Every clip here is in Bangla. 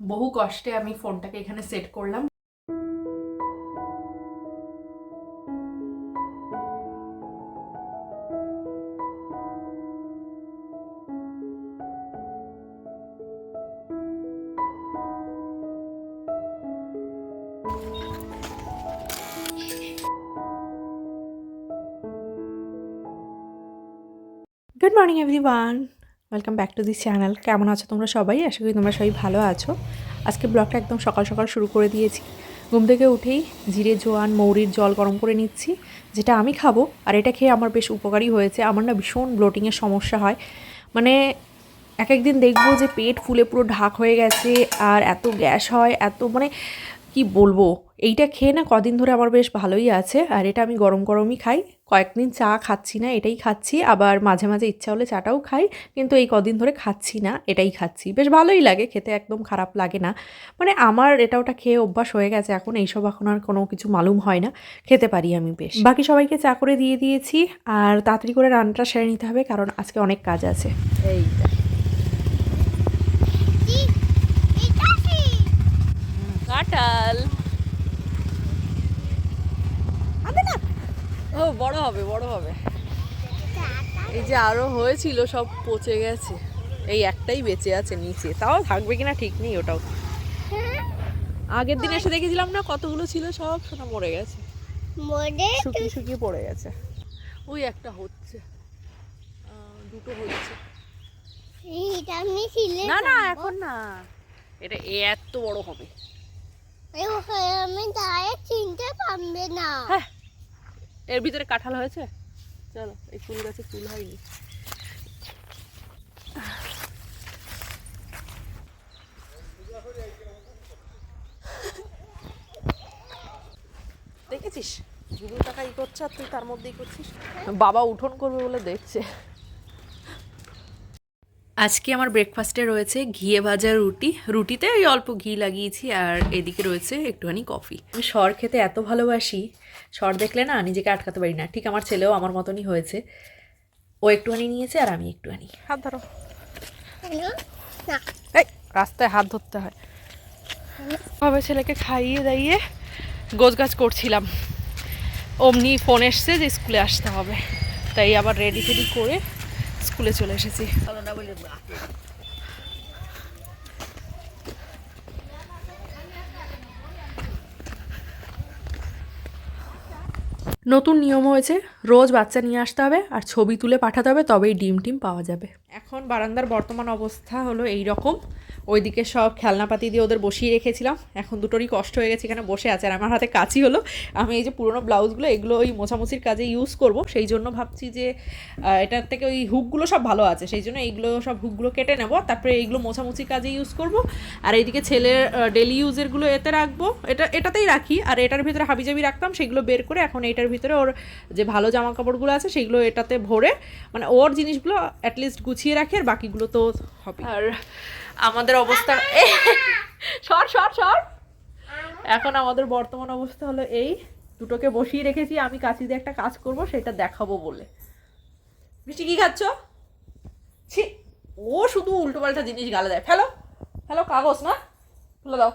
বহু কষ্টে আমি ফোনটাকে এখানে সেট করলাম। Good morning everyone welcome back to this channel কেমন আছো তোমরা সবাই? আশা করি তোমরা সবাই ভালো আছো। আজকে ব্লগটা একদম সকাল সকাল শুরু করে দিয়েছি। ঘুম থেকে উঠেই জিরে, জোয়ান, মৌরির জল গরম করে নিচ্ছি, যেটা আমি খাব, আর এটা খেয়ে আমার বেশ উপকারী হয়েছে। আমার না ভীষণ ব্লোটিংয়ের সমস্যা হয়। মানে এক একদিন দেখব যে পেট ফুলে পুরো ঢাক হয়ে গেছে, আর এত গ্যাস হয়, এত মানে কি বলব? এইটা খেয়ে না কদিন ধরে আমার বেশ ভালোই আছে, আর এটা আমি গরম গরমই খাই। কয়েকদিন চা খাচ্ছি না, এটাই খাচ্ছি। আবার মাঝে মাঝে ইচ্ছা হলে চাটাও খাই, কিন্তু এই কদিন ধরে খাচ্ছি না, এটাই খাচ্ছি। বেশ ভালোই লাগে, খেতে একদম খারাপ লাগে না। মানে আমার এটা ওটা খেয়ে অভ্যাস হয়ে গেছে এখন, এইসব এখন আর কোনো কিছু মালুম হয় না, খেতে পারি আমি বেশ। বাকি সবাইকে চা করে দিয়ে দিয়েছি, আর তাড়াতাড়ি করে রান্নাটা সেরে নিতে হবে, কারণ আজকে অনেক কাজ আছে। এই কাঁঠাল ও বড় হবে বড় হবে। এই যে আরও হয়েছিল সব পচে গেছে। এই একটাই বেঁচে আছে নিচে। তাও থাকবে কিনা ঠিক নেই ওটাও। আগের দিন এসে দেখেছিলাম না কতগুলো ছিল সব? সোনা মরে গেছে। শুকিয়ে শুকিয়ে পড়ে গেছে। ওই একটা হচ্ছে। দুটো হচ্ছে। না না এখন না। এটা এত বড় হবে। আমি তাই চিনতে পারবে না। হ্যাঁ এর ভিতরে কাঁঠাল হয়েছে? চলো এই ফুল গাছে ফুল হয়নি। দেখেছিস? দুটো টাকা ই করছে আর তুই তার মধ্যেই করছিস? বাবা উঠোন করবে বলে দেখছে। আজকে আমার ব্রেকফাস্টে রয়েছে ঘিয়ে ভাজা রুটি। রুটিতে ওই অল্প ঘি লাগিয়েছি আর এদিকে রয়েছে একটুখানি কফি আমি সর খেতে এত ভালোবাসি সর দেখলে না নিজেকে আটকাতে পারি না। ঠিক আমার ছেলেও আমার মতনই হয়েছে। ও একটুখানি নিয়েছে আর আমি একটুখানি। হাত ধরো। না। এই রাস্তায় হাত ধরতে হয়। ভাবে ছেলেকে খাইয়ে দাইয়ে গোছ গাছ করছিলাম। অমনি ফোন এসছে যে স্কুলে আসতে হবে। তাই আবার রেডি ফেডি করে স্কুলে চলে এসেছি। নতুন নিয়ম হয়েছে রোজ বাচ্চা নিয়ে আসতে হবে আর ছবি তুলে পাঠাতে হবে তবেই ডিম টিম পাওয়া যাবে। এখন বারান্দার বর্তমান অবস্থা হলো এই রকম ওইদিকে সব খেলনাপাতি দিয়ে ওদের বসিয়ে রেখেছিলাম। এখন দুটোরই কষ্ট হয়ে গেছে, এখানে বসে আছে। আর আমার হাতে কাছি হলো। আমি এই যে পুরোনো ব্লাউজগুলো, এগুলো ওই মোছামুছির কাজে ইউজ করব। সেই জন্য ভাবছি যে এটার থেকে ওই হুকগুলো সব ভালো আছে। সেই জন্য এইগুলো সব হুকগুলো কেটে নেব। তারপরে এইগুলো মোছামুছির কাজে ইউজ করব। আর এইদিকে ছেলের ডেলি ইউজেরগুলো এতে রাখব। এটা, এটাতেই রাখি। আর এটার ভিতরে হাবিজাবি রাখতাম, সেগুলো বের করে এখন এইটার ভিতরে ওর যে ভালো জামা কাপড়গুলো আছে, সেগুলো এটাতে ভরে মানে ওর জিনিসগুলো অ্যাটলিস্ট গুছিয়ে রাখি, আর বাকিগুলো তো হবে আর আমাদের অবস্থা সর সর সর। এখন আমাদের বর্তমান অবস্থা হলো এই দুটোকে বসিয়ে রেখেছি আমি কাছি দিয়ে একটা কাজ করব সেটা দেখাবো বলে। মিষ্টি কি খাচ্ছ? ছি ও শুধু উল্টোপাল্টা জিনিস গালে দেয়। ফেলো ফেলো কাগজ না? ফেলে দাও।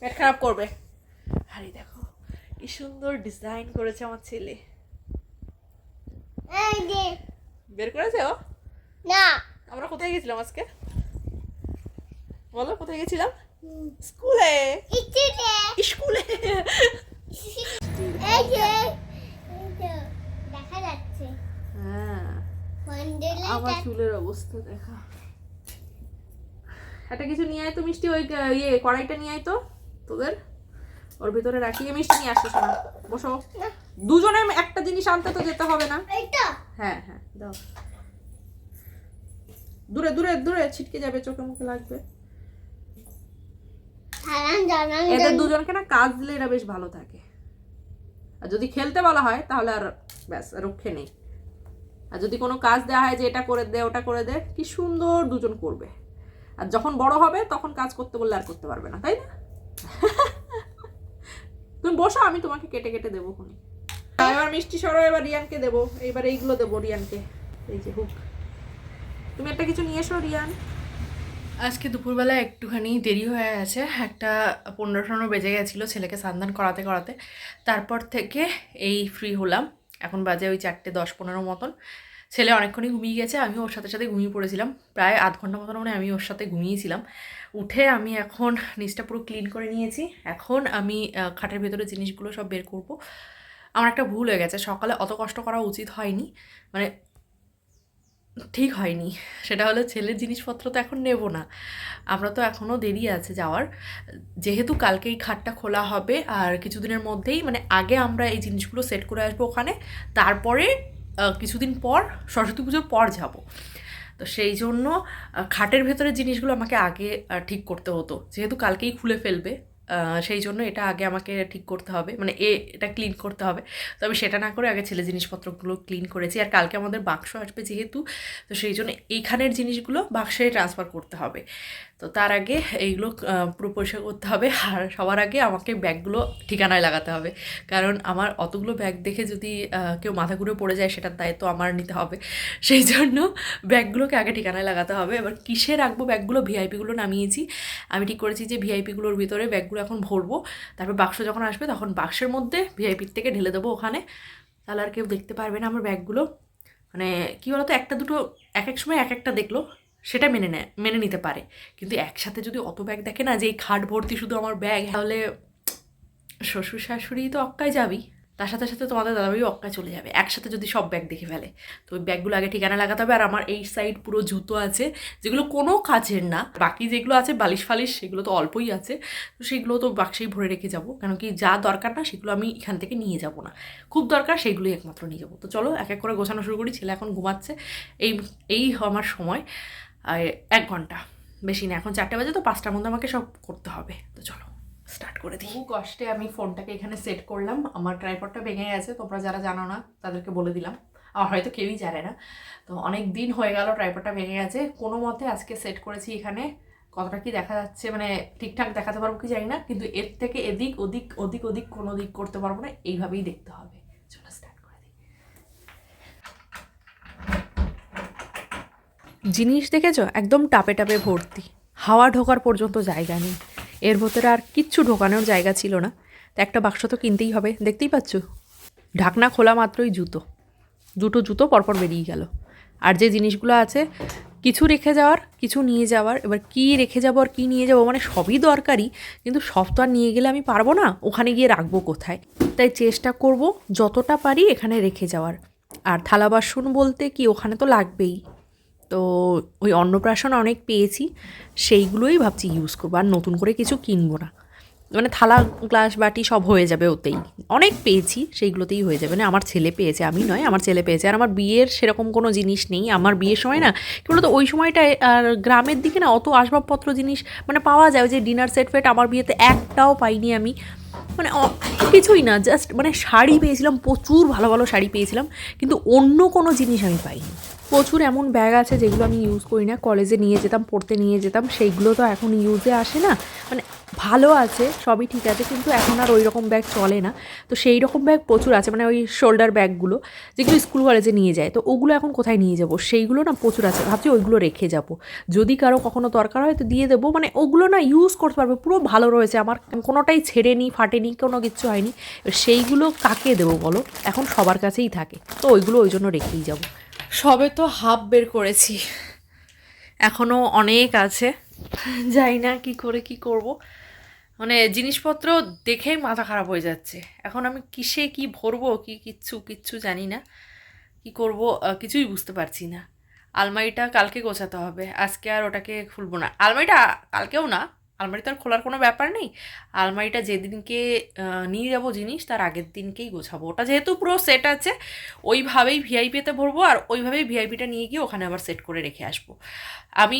পেট খারাপ করবে। আরে দেখো কি সুন্দর ডিজাইন করেছে আমার ছেলে। বের করেছে ও? না। আমরা কোথায় গেছিলাম আজকে? বলো কোথায় গেছিলাম? স্কুলে। স্কুলে। দেখা যাচ্ছে। হ্যাঁ। আমার চুলের অবস্থা দেখা। একটা কিছু নিয়ে আয় তো মিষ্টি ওই ইয়ে কড়াইটা নিয়ে আয় তো তোদের। ওর ভিতরে রাখি মিষ্টি নিয়ে আসতে শোনা বসো। দুজনে একটা জিনিস আনতে তো যেতে হবে না। হ্যাঁ হ্যাঁ দাও। দূরে দূরে দূরে ছিটকে যাবে চোখে মুখে লাগবে। এদের দুজনকে না কাজ দিলে এরা বেশ ভালো থাকে। আর যদি খেলতে বলা হয় তাহলে আর ব্যাস রক্ষে নেই। আর যদি কোনো কাজ দেওয়া হয় যে এটা করে দে ওটা করে দে কি সুন্দর দুজন করবে। আর যখন বড় হবে তখন কাজ করতে বললে আর করতে পারবে না তাই না? তুমি বসো আমি তোমাকে কেটে কেটে দেবো খুনি এবার মিষ্টি সরো এবার রিয়ানকে দেবো। এইবার এইগুলো দেবো রিয়ানকে। এই যে হুক। তুমি একটা কিছু নিয়ে এসো রিয়ান। আজকে দুপুরবেলা একটুখানি দেরি হয়ে গেছে। একটা পনেরো ষোলো বেজে গেছিল ছেলেকে স্নান করাতে করাতে। তারপর থেকে এই ফ্রি হলাম। এখন বাজে ওই চারটে দশ পনেরো মতন। ছেলে অনেকক্ষণই ঘুমিয়ে গেছে আমি ওর সাথে সাথে ঘুমিয়ে পড়েছিলাম। প্রায় আধ ঘণ্টা মতন মানে আমি ওর সাথে ঘুমিয়েছিলাম। উঠে আমি এখন নিচটা পুরো ক্লিন করে নিয়েছি। এখন আমি খাটের ভেতরে জিনিসগুলো সব বের করব। আমার একটা ভুল হয়ে গেছে। সকালে অত কষ্ট করা উচিত হয়নি। মানে ঠিক হয়নি। সেটা হলো ছেলের জিনিসপত্র তো এখন নেব না। আমরা তো এখনও দেরি আছে যাওয়ার। যেহেতু কালকে এই খাটটা খোলা হবে আর কিছুদিনের মধ্যেই মানে আগে আমরা এই জিনিসগুলো সেট করে আসব ওখানে, তারপরে কিছুদিন পর, সরস্বতী পুজোর পর যাব। তো সেই জন্য খাটের ভেতরে জিনিসগুলো আমাকে আগে ঠিক করতে হতো। যেহেতু কালকেই খুলে ফেলবে। সেই জন্য এটা আগে আমাকে ঠিক করতে হবে। মানে এ, এটা ক্লিন করতে হবে। তো আমি সেটা না করে আগে ছেলে জিনিসপত্রগুলো ক্লিন করেছি। আর কালকে আমাদের বাক্স আসবে যেহেতু, তো সেই জন্য এইখানের জিনিসগুলো বাক্সে ট্রান্সফার করতে হবে। তো তার আগে এইগুলো পুরো পরিষ্কার করতে হবে। আর সবার আগে আমাকে ব্যাগগুলো ঠিকানায় লাগাতে হবে। কারণ আমার অতগুলো ব্যাগ দেখে যদি কেউ মাথা ঘুরে পড়ে যায়, সেটার দায়িত্ব আমার নিতে হবে। সেই জন্য ব্যাগগুলোকে আগে ঠিকানায় লাগাতে হবে। এবার কিসে রাখব ব্যাগগুলো? ভিআইপিগুলো নামিয়েছি। আমি ঠিক করেছি যে ভিআইপিগুলোর ভিতরে ব্যাগগুলো এখন ভরবো। তারপর বাক্স যখন আসবে, তখন বাক্সের মধ্যে ভিআইপির থেকে ঢেলে দেবো ওখানে। তাহলে আর কেউ দেখতে পারবে না আমার ব্যাগগুলো। মানে কী বলতো? একটা দুটো, এক এক সময় এক একটা দেখল। সেটা মেনে নেয়, মেনে নিতে পারে। কিন্তু একসাথে যদি অত ব্যাগ দেখে না যে এই খাট ভর্তি শুধু আমার ব্যাগ তাহলে শ্বশুর শাশুড়ি তো অক্কায় যাবি তার সাথে সাথে তোমাদের দাদাভাই অক্কায় চলে যাবে। একসাথে যদি সব ব্যাগ দেখে ফেলে, তো ওই ব্যাগগুলো আগে ঠিকানা লাগাতে হবে। আর আমার এই সাইড পুরো জুতো আছে, যেগুলো কোনো কাজের না। বাকি যেগুলো আছে, বালিশ ফালিশ, সেগুলো তো অল্পই আছে। তো সেগুলো তো বাক্সেই ভরে রেখে যাব। কেন কি যা দরকার না, সেগুলো আমি এখান থেকে নিয়ে যাব না। খুব দরকার সেইগুলোই একমাত্র নিয়ে যাব। তো চলো, এক এক করে গোছানো শুরু করি। ছেলে এখন ঘুমাচ্ছে। এই এই আমার সময়। এক ঘণ্টা। বেশি না, এখন চারটে বাজে তো, পাঁচটার মধ্যে আমাকে সব করতে হবে। তো চলো স্টার্ট করে দিই। কষ্টে আমি ফোনটাকে এখানে সেট করলাম। আমার ট্রাইপডটা ভেঙে গেছে, তোমরা যারা জানো না, তাদেরকে বলে দিলাম। আর হয়তো কেউই জানে না। তো অনেক দিন হয়ে গেল ট্রাইপডটা ভেঙে গেছে। কোনো মতে আজকে সেট করেছি এখানে। কতটা কি দেখা যাচ্ছে মানে ঠিকঠাক দেখাতে পারব কি জানি না, কিন্তু এর থেকে এদিক, ওদিক ওদিক ওদিক, কোনো দিক করতে পারব না। এইভাবেই দেখতে হবে। চলো স্টার্ট করে দিই জিনিস দেখেছ? একদম টাপে টাপে ভর্তি। হাওয়া ঢোকার পর্যন্ত জায়গা নেই। এর ভেতরে আর কিচ্ছু ঢোকানোর জায়গা ছিল না। তো একটা বাক্স তো কিনতেই হবে, দেখতেই পাচ্ছ? ঢাকনা খোলা মাত্রই জুতো। দুটো জুতো পরপর বেরিয়ে গেল। আর যে জিনিসগুলো আছে, কিছু রেখে যাওয়ার, কিছু নিয়ে যাওয়ার, এবার কি রেখে যাব আর কী নিয়ে যাব মানে সবই দরকারি, কিন্তু সব তো আর নিয়ে গেলে আমি পারব না, ওখানে গিয়ে রাখব কোথায়? তাই চেষ্টা করব, যতটা পারি এখানে রেখে যাওয়ার। আর থালা বাসন বলতে কি, ওখানে তো লাগবেই। তো ওই অন্নপ্রাশন অনেক পেয়েছি, সেইগুলোই ভাবছি ইউজ করব আর নতুন করে কিছু কিনবো না। মানে থালা, গ্লাস, বাটি সব হয়ে যাবে ওতেই। অনেক পেয়েছি, সেইগুলোতেই হয়ে যাবে। না আমার ছেলে পেয়েছে, আমি নয়, আমার ছেলে পেয়েছে। আর আমার বিয়ের সেরকম কোনো জিনিস নেই। আমার বিয়ের সময় না, কী বলতো, ওই সময়টায় আর গ্রামের দিকে না, অত আসবাবপত্র জিনিস মানে পাওয়া যায়। যে ডিনার সেট ফেট আমার বিয়েতে একটাও পাইনি আমি। মানে কিছুই না জাস্ট মানে শাড়ি পেয়েছিলাম, প্রচুর ভালো ভালো শাড়ি পেয়েছিলাম। কিন্তু অন্য কোনো জিনিস আমি পাইনি। প্রচুর এমন ব্যাগ আছে যেগুলো আমি ইউজ করি না। কলেজে নিয়ে যেতাম, পড়তে নিয়ে যেতাম, সেইগুলো তো এখন ইউজে আসে না। মানে ভালো আছে, সবই ঠিক আছে, কিন্তু এখন আর ওই রকম ব্যাগ চলে না। তো সেই রকম ব্যাগ প্রচুর আছে মানে ওই শোল্ডার ব্যাগগুলো যেগুলো স্কুল কলেজে নিয়ে যায়। তো ওগুলো এখন কোথায় নিয়ে যাব? সেইগুলো না প্রচুর আছে। ভাবছি ওইগুলো রেখে যাব। যদি কারও কখনো দরকার হয় তো দিয়ে দেবো। মানে ওগুলো না ইউজ করতে পারবে, পুরো ভালো রয়েছে। আমার কোনোটাই ছেড়েনি, ফাটেনি, কোনো কিচ্ছু হয়নি। সেইগুলো কাকে দেবো বলো? এখন সবার কাছেই থাকে। তো ওইগুলো ওই জন্য রেখেই যাব। সবে তো হাফ বের করেছি। এখনও অনেক আছে। যাই না কি করে কি করব। মানে জিনিসপত্র দেখেই মাথা খারাপ হয়ে যাচ্ছে। এখন আমি কিসে কি ভরবো, কি কিচ্ছু কিচ্ছু জানি না। কি করব কিছুই বুঝতে পারছি না। আলমারিটা কালকে গোছাতে হবে। আজকে আর ওটাকে খুলবো না। আলমারিটা কালকেও না আলমারি তো আর খোলার কোনো ব্যাপার নেই। আলমারিটা যেদিনকে নিয়ে যাব জিনিস, তার আগের দিনকেই গোছাবো। ওটা যেহেতু পুরো সেট আছে, ওইভাবেই ভিআইপিতে ভরবো আর ওইভাবেই ভিআইপিটা নিয়ে গিয়ে ওখানে আবার সেট করে রেখে আসব। আমি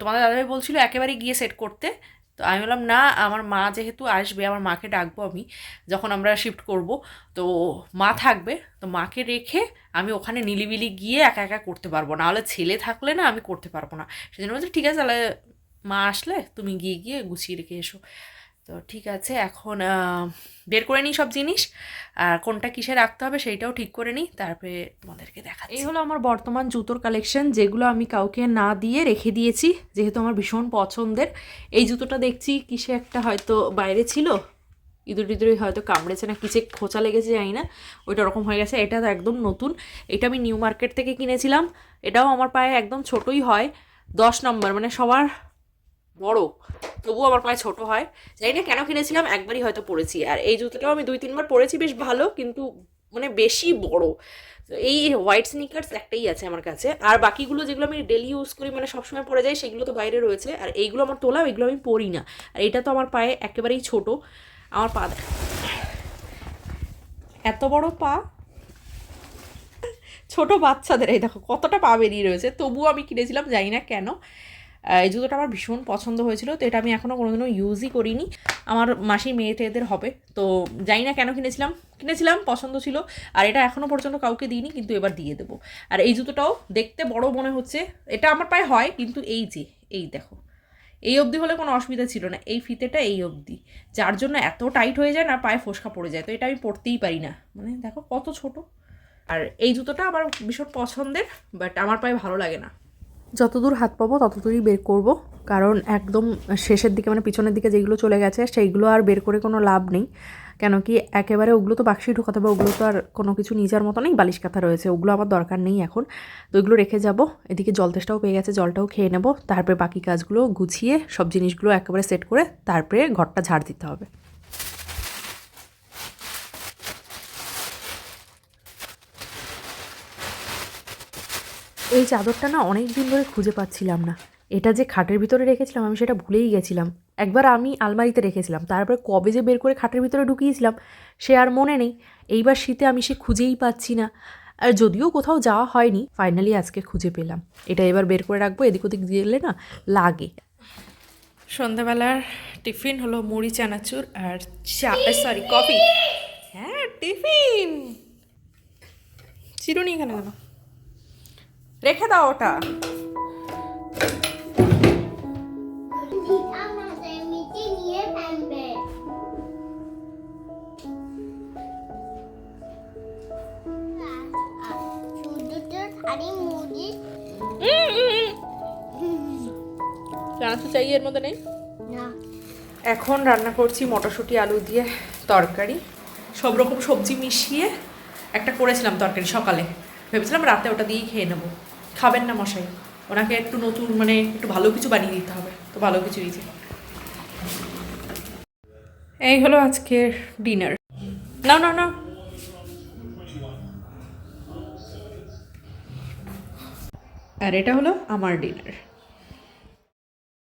তোমাদের দাদাভাই বলছিল একেবারে গিয়ে সেট করতে। তো আমি বললাম, না, আমার মা যেহেতু আসবে, আমার মাকে ডাকবো আমি, যখন আমরা শিফট করব, তো মা থাকবে, তো মাকে রেখে আমি ওখানে নিলিবিলি গিয়ে একা একা করতে পারব। না হলে ছেলে থাকলে না আমি করতে পারব না। সেজন্য বলছি, ঠিক আছে, তাহলে মা আসলে তুমি গিয়ে গিয়ে গুছিয়ে রেখে এসো। তো ঠিক আছে, এখন বের করে নিই সব জিনিস। আর কোনটা কিসে রাখতে হবে সেইটাও ঠিক করে নিই, তারপরে তোমাদেরকে দেখা এই হলো আমার বর্তমান জুতোর কালেকশন যেগুলো আমি কাউকে না দিয়ে রেখে দিয়েছি, যেহেতু আমার ভীষণ পছন্দের। এই জুতোটা দেখছি কিসে একটা হয়তো বাইরে ছিল, ইঁদুর টিঁদুরে হয়তো কামড়েছে না, কিসে খোঁচা লেগেছে জানি না, ওইটা ওরকম হয়ে গেছে, এটা তো একদম নতুন। এটা আমি নিউ মার্কেট থেকে কিনেছিলাম, এটাও আমার পায়ে একদম ছোটই হয়, দশ নম্বর মানে সবার বড়, তবুও আমার পায়ে ছোট হয়। জানি না কেন কিনেছিলাম, একবারই হয়তো পরেছি। আর এই জুতোটাও আমি দুই, তিনবার পরেছি, বেশ ভালো, কিন্তু মানে বেশি বড়। এই হোয়াইট স্নিকার্স একটাই আছে আমার কাছে। আর বাকিগুলো যেগুলো আমি ডেলি ইউজ করি মানে সবসময় পরে যাই, সেগুলো তো বাইরে রয়েছে। আর এইগুলো আমার তোলা, এগুলো আমি পরি না। আর এটা তো আমার পায়ে একেবারেই ছোট। আমার পা এত বড় পা? ছোট বাচ্চাদের, এই দেখো, কতটা পা বেরিয়ে রয়েছে। তবুও আমি কিনেছিলাম, জানি না কেন। এই জুতোটা আমার ভীষণ পছন্দ হয়েছিল, তো এটা আমি এখনও কোনোদিনও ইউজই করিনি। আমার মাসি মাসির মেয়েটেদের হবে, তো জানি না কেন কিনেছিলাম। কিনেছিলাম, পছন্দ ছিল, আর এটা এখনও পর্যন্ত কাউকে দিইনি, কিন্তু এবার দিয়ে দেবো। আর এই জুতোটাও দেখতে বড় মনে হচ্ছে, এটা আমার পায়ে হয়, কিন্তু এই যে, এই দেখো। এই অবধি হলে কোনো অসুবিধা ছিল না, এই ফিতেটা এই অবধি। যার জন্য এত টাইট হয়ে যায় না, পায়ে ফোসকা পড়ে যায়, তো এটা আমি পরতেই পারি না। মানে দেখো কত ছোট। আর এই জুতোটা আমার ভীষণ পছন্দের বাট আমার পায়ে ভালো লাগে না। যতদূর হাত পাবো, ততদূরই বের করব। কারণ একদম শেষের দিকে মানে পিছনের দিকে যেগুলো চলে গেছে, সেইগুলো আর বের করে কোনো লাভ নেই। কেন কি একেবারে ওগুলো তো বাক্সে ঢোকাতে হবে, ওগুলো তো আর কোনো কিছু নিজার মতো নেই, বালিশ কাঁথা রয়েছে, ওগুলো আমার দরকার নেই এখন। তো ওইগুলো রেখে যাব, এদিকে জল তেষ্টাও পেয়ে গেছে, জলটাও খেয়ে নেব, তারপরে বাকি কাজগুলো গুছিয়ে সব জিনিসগুলো একেবারে সেট করে, তারপরে ঘরটা ঝাড় দিতে হবে। এই চাদরটা না অনেক দিন ধরে খুঁজে পাচ্ছিলাম না। এটা যে খাটের ভিতরে রেখেছিলাম, আমি সেটা ভুলেই গেছিলাম। একবার আমি আলমারিতে রেখেছিলাম, তারপরে কবে যে বের করে খাটের ভিতরে ঢুকিয়েছিলাম, সে আর মনে নেই। এইবার শীতে আমি সে খুঁজেই পাচ্ছি না। আর যদিও কোথাও যাওয়া হয়নি ফাইনালি আজকে খুঁজে পেলাম। এটা এবার বের করে রাখব, এদিক ওদিক গেলে না লাগে। সন্ধ্যাবেলার টিফিন হলো মুড়ি, চানাচুর আর চা সরি কফি। হ্যাঁ টিফিন! চিরুনি এখানে কেন? রেখে দাও ওটা। তো চাই এর মধ্যে নেই। এখন রান্না করছি মটরশুঁটি আলু দিয়ে তরকারি। সব রকম সবজি মিশিয়ে একটা করেছিলাম তরকারি সকালে। ভেবেছিলাম রাতে ওটা দিয়েই খেয়ে নেব। খাবেন না মশাই। ওনাকে একটু নতুন মানে একটু ভালো কিছু বানিয়ে দিতে হবে। তো ভালো কিছু দিয়েছি এই হলো আজকের ডিনার। না না না আর এটা হলো আমার ডিনার।